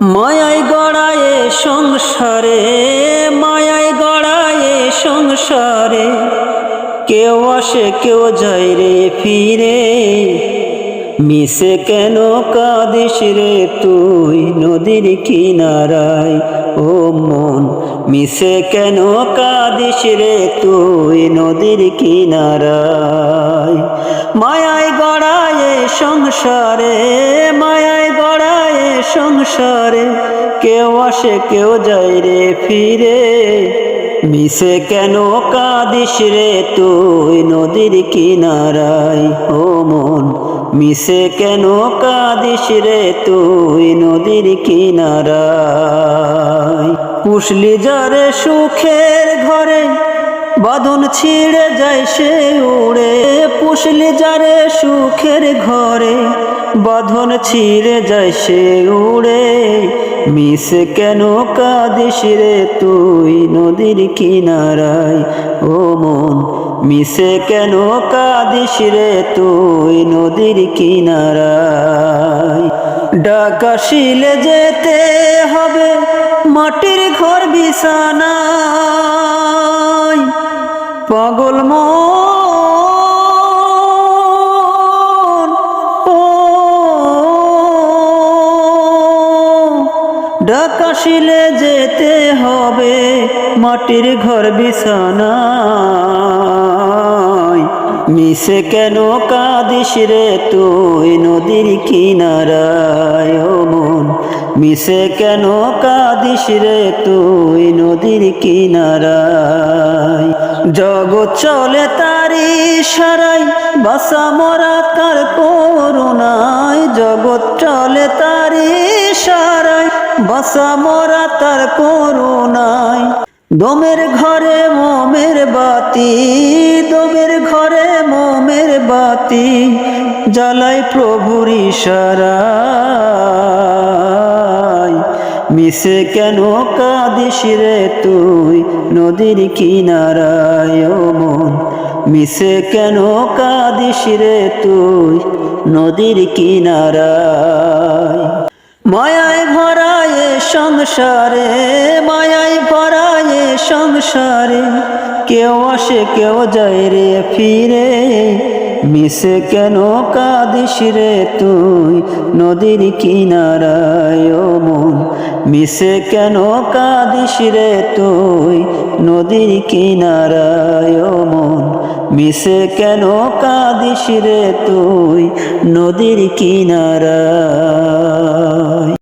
মায়াই গড়ায়ে সংসারে, মায়াই গড়ায়ে সংসারে। কেউ আসে, কেউ যায় রে ফিরে। মিশে কেন কাঁদিস রে তুই নদীর কিনারায়? ও মন মিশে কেন কাঁদিস রে তুই নদীর কিনারায়? মায়ায় গড়ায় সংসারে, মায়ায় গড়ায় সংসারে, কেউ আসে, কেউ যায় রে ফিরে। মিশে কেন কাঁদিস রে তুই নদীর কিনারায়? ও মন, মিশে কেন কাঁদিস রে তুই নদীর কিনারায়? পুষলি যারে সুখের ঘরে বাঁধন ছিঁড়ে যায় সে উড়ে। পুষলি যারে সুখের ঘরে বাঁধন ছিঁড়ে যায় সে উড়ে। মিশে কেন কাঁদিস রে তুই নদীর কিনারায়? ও মন মিশে কেন কাঁদিস রে তুই নদীর কিনারায়? ডাকাশিলে যেতে হবে ঘর বিছানায় পাগল ডাকাশিলে যেতে হবে মাটির ঘর বিছানায়। মিশে কেন কাঁদিস রে তুই নদীর কিনারায়? মন মিশে কেন কাঁদিস রে তুই নদীর কিনারায়? জগৎ চলে তারি সারাই, বাসা মরা তার করুণায়। জগৎ চলে তারি সারাই, বাসা মরা তার করুণায়। দমের ঘরে মোমের বাতি, দমের ঘরে মোমের বাতি জ্বালাই প্রভুর ইশারায় মিশে কেন কাঁদিস রে তুই? নদীর কিনারায় মন মিশে কেন কাঁদিস রে তুই? নদীর কিনারায়। মায়ায় ভরায় সংসারে, মায়ায় ভরায় সংসারে, কেউ আসে, কেউ যায় রে ফিরে। মিশে কেন কাঁদিস রে তুই? নদীর কিনারায় মন মিশে কেন কাঁদিস রে তুই? নদীর কিনারায় মন। মিশে কেন কাঁদিস রে তুই? নদীর কিনারায়।